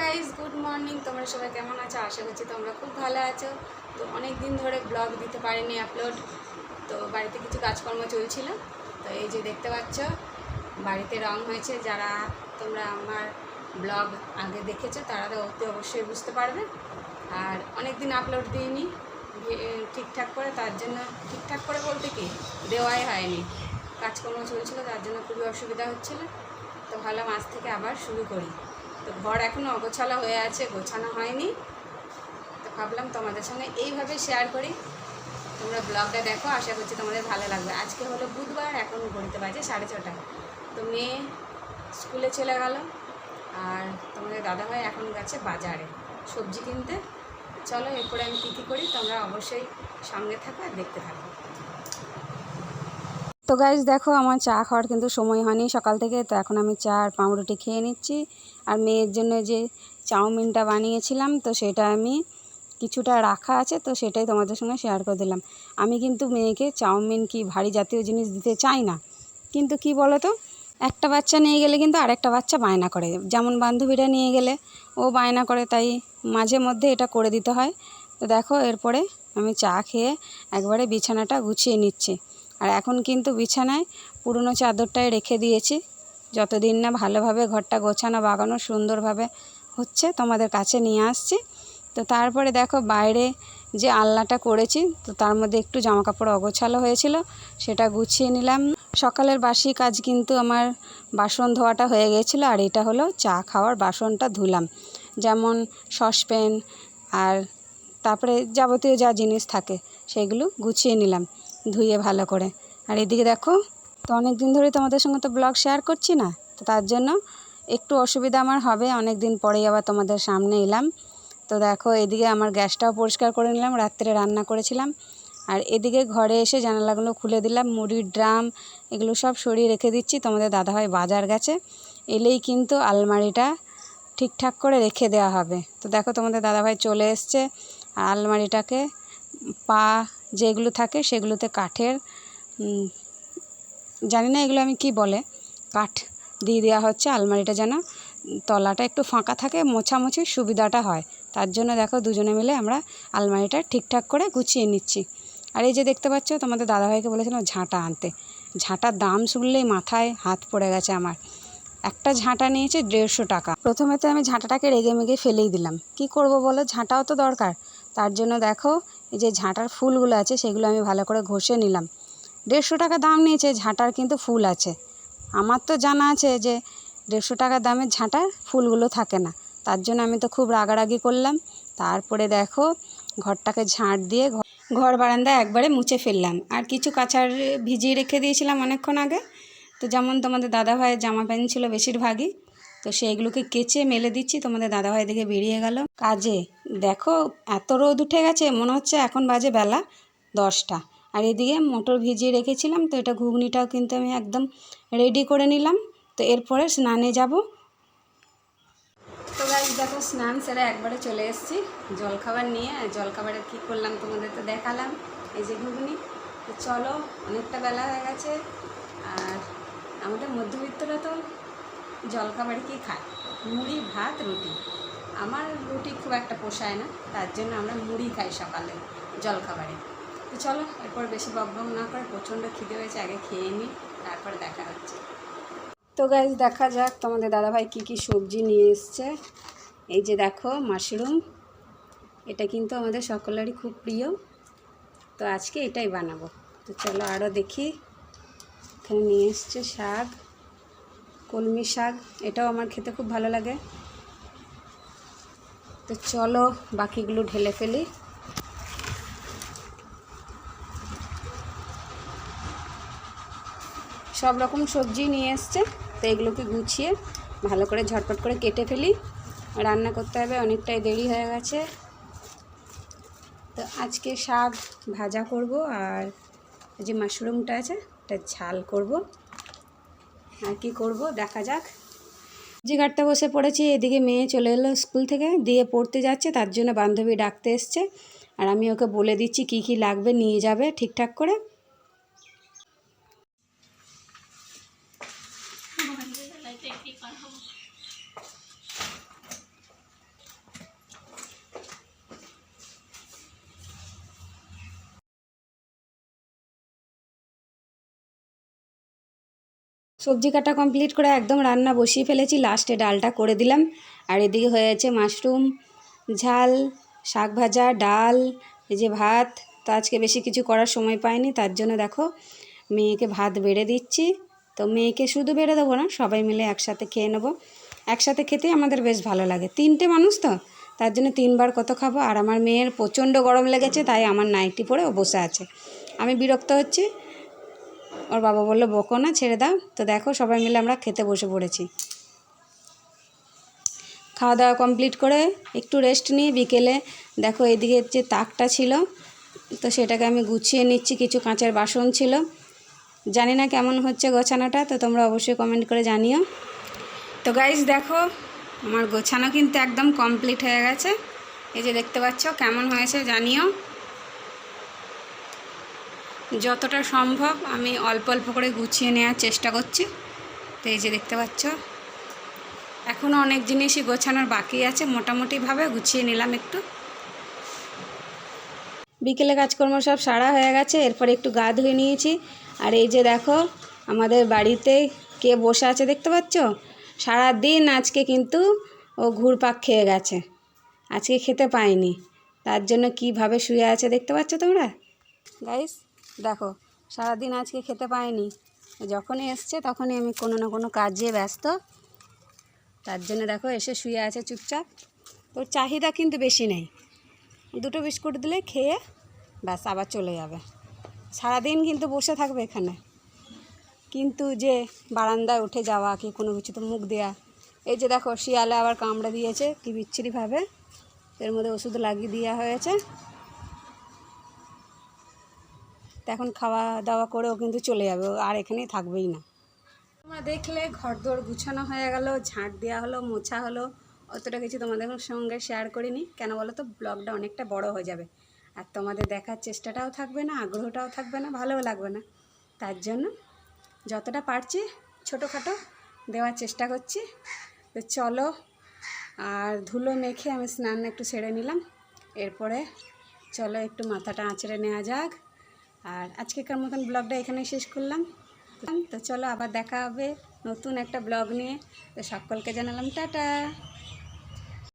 Guys good morning তোমরা সবাই কেমন আছো? আশা করছি তোমরা খুব ভালো আছো। তো অনেক দিন ধরে ব্লগ দিতে পারিনি আপলোড তো বাড়িতে কিছু কাজকর্ম চলছিল। তো এই যে দেখতে পাচ্ছ, বাড়িতে রং হয়েছে। যারা তোমরা আমার ব্লগ আগে দেখেছ, তারা তো অতি অবশ্যই বুঝতে পারবে। আর অনেক দিন আপলোড দিইনি ঠিকঠাক করে, তার জন্য ঠিকঠাক করে বলতে কি, দেওয়াই হয়নি। কাজকর্ম চলছিল, তার জন্য খুবই অসুবিধা হচ্ছিল। তো ভাবলাম আজ থেকে আবার শুরু করি। তো ঘর এখনও অগোছালো হয়ে আছে, গোছানো হয়নি। তো ভাবলাম তোমাদের সঙ্গে এইভাবে শেয়ার করি। তোমরা ব্লগটা দেখো, আশা করছি তোমাদের ভালো লাগবে। আজকে হলো বুধবার, এখন ঘড়িতে বাজে সাড়ে ছটা। তো মেয়ে স্কুলে চলে গেল, আর তোমাদের দাদাভাই এখন গেছে বাজারে সবজি কিনতে। চলো এরপরে আমি কী কী করি, তোমরা অবশ্যই সঙ্গে থাকো আর দেখতে থাকো। তো গাইজ দেখো আমার চা খাওয়ার কিন্তু সময় হয়নি। সকাল থেকে তো এখন আমি চা আর পাউরুটি খেয়ে নিচ্ছি। আর মেয়ের জন্য যে চাউমিনটা বানিয়েছিলাম, তো সেটা আমি কিছুটা রাখা আছে, তো সেটাই তোমাদের সঙ্গে শেয়ার করে দিলাম। আমি কিন্তু মেয়েকে চাউমিন কি ভারী জাতীয় জিনিস দিতে চাই না। কিন্তু কি বলো তো একটা বাচ্চা নিয়ে গেলে কিন্তু আরেকটা বাচ্চা বায়না করে। যেমন বান্ধবীরা নিয়ে গেলে ও বায়না করে, তাই মাঝে মধ্যে এটা করে দিতে হয়। তো দেখো, এরপরে আমি চা খেয়ে একবারে বিছানাটা গুছিয়ে নিচ্ছি। আর এখন কিন্তু বিছানায় পুরনো চাদরটাই রেখে দিয়েছি। যতদিন না ভালোভাবে ঘরটা গোছানো, বাগানো সুন্দরভাবে হচ্ছে তোমাদের কাছে নিয়ে আসছি। তো তারপরে দেখো বাইরে যে আলনাটা করেছি, তো তার মধ্যে একটু জামা কাপড় অগোছালো হয়েছিল, সেটা গুছিয়ে নিলাম। সকালের বাসি কাজ কিন্তু আমার বাসন ধোয়াটা হয়ে গেছিল, আর এটা হলো চা খাওয়ার বাসনটা ধুলাম। যেমন সসপ্যান আর তারপরে যাবতীয় যা জিনিস থাকে, সেগুলো গুছিয়ে নিলাম। ধুয়ে ভালো করে। আর এদিকে দেখো, তো অনেক দিন ধরে তোমাদের সঙ্গে তো ব্লগ শেয়ার করছি না, তো তার জন্য একটু অসুবিধা আমার হবে অনেক দিন পরেই আবার তোমাদের সামনে এলাম। তো দেখো, এদিকে আমার গ্যাসটাও পরিষ্কার করে নিলাম, রাত্রে রান্না করেছিলাম। আর এদিকে ঘরে এসে জানালাগুলো খুলে দিলাম, মুড়ির ড্রাম, এগুলো সব সরিয়ে রেখে দিচ্ছি। তোমাদের দাদাভাই বাজার গেছে, এলেই কিন্তু আলমারিটা ঠিকঠাক করে রেখে দেওয়া হবে। তো দেখো, তোমাদের দাদাভাই চলে এসছে, আর আলমারিটাকে পা যেগুলো থাকে সেগুলোতে কাঠের জানি না এগুলো আমি কি বলে, কাঠ দিয়ে দেওয়া হচ্ছে, আলমারিটা যেন তলাটা একটু ফাঁকা থাকে মোছামুছির সুবিধাটা হয়। তার জন্য দেখো দুজনে মিলে আমরা আলমারিটা ঠিকঠাক করে গুছিয়ে নিচ্ছি। আর এই যে দেখতে পাচ্ছ, তোমাদের দাদাভাইকে বলেছিলাম ঝাঁটা আনতে। ঝাঁটার দাম শুনলেই মাথায় হাত পড়ে গেছে আমার। একটা ঝাঁটা নিয়েছে দেড়শো টাকা। প্রথমে তো আমি ঝাঁটাটাকে রেগে মেগে ফেলেই দিলাম। কি করব বলো? ঝাঁটাও তো দরকার। তার জন্য দেখো এই যে ঝাঁটার ফুলগুলো আছে, সেগুলো আমি ভালো করে ঘষে নিলাম। দেড়শো টাকা দাম নিয়েছে, ঝাঁটার কিন্তু ফুল আছে। আমার তো জানা আছে যে দেড়শো টাকা দামের ঝাঁটার ফুলগুলো থাকে না। তার জন্য আমি তো খুব রাগারাগি করলাম। তারপরে দেখো, ঘরটাকে ঝাঁট দিয়ে ঘর- বারান্দা একবারে মুছে ফেললাম। আর কিছু কাচার ভিজিয়ে রেখে দিয়েছিলাম অনেকক্ষণ আগে। তো যেমন তোমাদের দাদাভাইয়ের জামা প্যান্ট ছিল বেশিরভাগই। তো সেইগুলোকে কেচে মেলে দিচ্ছি। তোমাদের দাদাভাই দেখে বেরিয়ে গেল। কাজে, দেখো, এত রোদ উঠে গেছে, মনে হচ্ছে এখন বাজে বেলা দশটা। আর এদিকে মোটর ভিজিয়ে রেখেছিলাম, তো এটা ঘুগনিটাও কিন্তু আমি একদম রেডি করে নিলাম। তো এরপরে স্নানে যাব। তো গাইজ দেখো, স্নান সেরে একবারে চলে এসেছি জলখাবার নিয়ে। জলখাবারে কী করলাম তোমাদের তো দেখালাম, এই যে ঘুগনি। তো চলো, অনেকটা বেলা হয়ে গেছে। আর আমাদের মধ্যবিত্তরা তো জলখাবারে কি খায়? মুড়ি, ভাত, রুটি। আমার রুটি খুব একটা পোষায় না, তার জন্য আমরা মুড়ি খাই সকালে জলখাবারে। তো চলো, এরপর বেশি বকবক না করে প্রচণ্ড খিদে হয়েছে আগে খেয়ে নিই তারপর দেখা হচ্ছে। তো গাইজ দেখা যাক তোমাদের দাদাভাই কী কী সবজি নিয়ে এসছে। এই যে দেখো, মাশরুম। এটা কিন্তু আমাদের সকলেরই খুব প্রিয়। তো আজকে এটাই বানাবো। তো চলো আরও দেখি। এখানে নিয়ে এসছে শাক। কলমি শাক, এটাও আমার খেতে খুব ভালো লাগে। তো চলো বাকিগুলো ঢেলে ফেলি। সব রকম সবজি নিয়ে এসছে, তো এগুলোকে গুছিয়ে ভালো করে ঝটপট করে কেটে ফেলি। রান্না করতে হবে, অনেকটাই দেরি হয়ে গেছে। তো আজকে শাক ভাজা করব, আর যে মাশরুমটা আছে, এটা ঝাল করব। কি করব? দেখা যাক। যে কাটতে বসে পড়েছি, এদিকে মেয়ে চলে এলো স্কুল থেকে, দিয়ে পড়তে যাচ্ছে, তার জন্য বান্ধবী ডাকতে এসছে। আর আমি ওকে বলে দিচ্ছি কি কি লাগবে, নিয়ে যাবে ঠিকঠাক করে। সবজি কাটা কমপ্লিট করে একদম রান্না বসিয়ে ফেলেছি। লাস্টে ডালটা করে দিলাম। আর এদিকে হয়েছে মাশরুম ঝাল, শাক ভাজা, ডাল, এই যে ভাত। তো আজকে বেশি কিছু করার সময় পাইনি, তার জন্য দেখো মেয়েকে ভাত বেড়ে দিচ্ছি। তো মেয়েকে শুধু বেড়ে দেবো না, সবাই মিলে একসাথে খেয়ে নেব। একসাথে খেতেই আমাদের বেশ ভালো লাগে। তিনটে মানুষ তো, তার জন্য তিনবার কত খাব? আর আমার মেয়ের প্রচণ্ড গরম লেগেছে, তাই আমার নাইটি পরে ও বসে আছে। আমি বিরক্ত হচ্ছি। ওর বাবা বলল, বকো না, ছেড়ে দাও। তো দেখো, সবাই মিলে আমরা খেতে বসে পড়েছি। খাওয়া দাওয়া কমপ্লিট করে একটু রেস্ট নিয়ে বিকেলে দেখো এদিকে যে তাকটা ছিল, তো সেটাকে আমি গুছিয়ে নিচ্ছি, কিছু কাঁচের বাসন ছিল। জানি না কেমন হচ্ছে গোছানোটা, তো তোমরা অবশ্যই কমেন্ট করে জানিও। তো গাইজ দেখো, আমার গোছানো কিন্তু একদম কমপ্লিট হয়ে গেছে। এই যে দেখতে পাচ্ছ, কেমন হয়েছে জানিও। যতটা সম্ভব আমি অল্প অল্প করে গুছিয়ে নেওয়ার চেষ্টা করছি। তো এই যে দেখতে পাচ্ছ। এখনও অনেক জিনিসই গোছানোর বাকি আছে, মোটামুটিভাবে গুছিয়ে নিলাম একটু। বিকেলে কাজকর্ম সব সারা হয়ে গেছে, এরপর একটু গা ধুয়ে নিয়েছি। আর এই যে দেখো, আমাদের বাড়িতে কে বসে আছে দেখতে পাচ্ছ? সারা দিন আজকে কিন্তু ও ঘুরপাক খেয়ে গেছে। আজকে খেতে পায়নি। তার জন্য কীভাবে শুয়ে আছে দেখতে পাচ্ছ তোমরা? গাইস দেখো, সারাদিন আজকে খেতে পায়নি যখনই এসছে তখনই আমি কোনো না কোনো কাজে ব্যস্ত। তার জন্য দেখো, এসে শুয়ে আছে চুপচাপ। তোর চাহিদা কিন্তু বেশি নেই। দুটো বিস্কুট দিলে খেয়ে ব্যাস আবার চলে যাবে। সারাদিন কিন্তু বসে থাকবে এখানে। কিন্তু যে বারান্দায় উঠে যাওয়া কি কোনো কিছুতে মুখ দেওয়া এই যে দেখো, শিয়ালে আবার কামড়ে দিয়েছে, কি বিচ্ছিরিভাবে। এর মধ্যে ওষুধ লাগিয়ে দেওয়া হয়েছে। তো এখন খাওয়া দাওয়া করেও কিন্তু চলে যাবে, আর এখানেই থাকবেই না। তোমরা দেখলে ঘর দোর গুছানো হয়ে গেল, ঝাঁট দেওয়া হলো, মোছা হলো, অতটা কিছু তোমাদের সঙ্গে শেয়ার করিনি। কেন বলো তো ব্লগটা অনেকটা বড় হয়ে যাবে। আর তোমাদের দেখার চেষ্টাটাও থাকবে না, আগ্রহটাও থাকবে না, ভালোও লাগবে না। তার জন্য যতটা পারছি ছোটোখাটো দেওয়ার চেষ্টা করছি। তো চলো, আর ধুলো মেখে আমি স্নান একটু সেরে নিলাম। এরপরে চলো একটু মাথাটা আঁচড়ে নেওয়া যাক। আর আজকেকার মতন ব্লগটা এখানেই শেষ করলাম। তো চলো আবার দেখা হবে নতুন একটা ব্লগ নিয়ে। তো সকলকে জানালাম টাটা।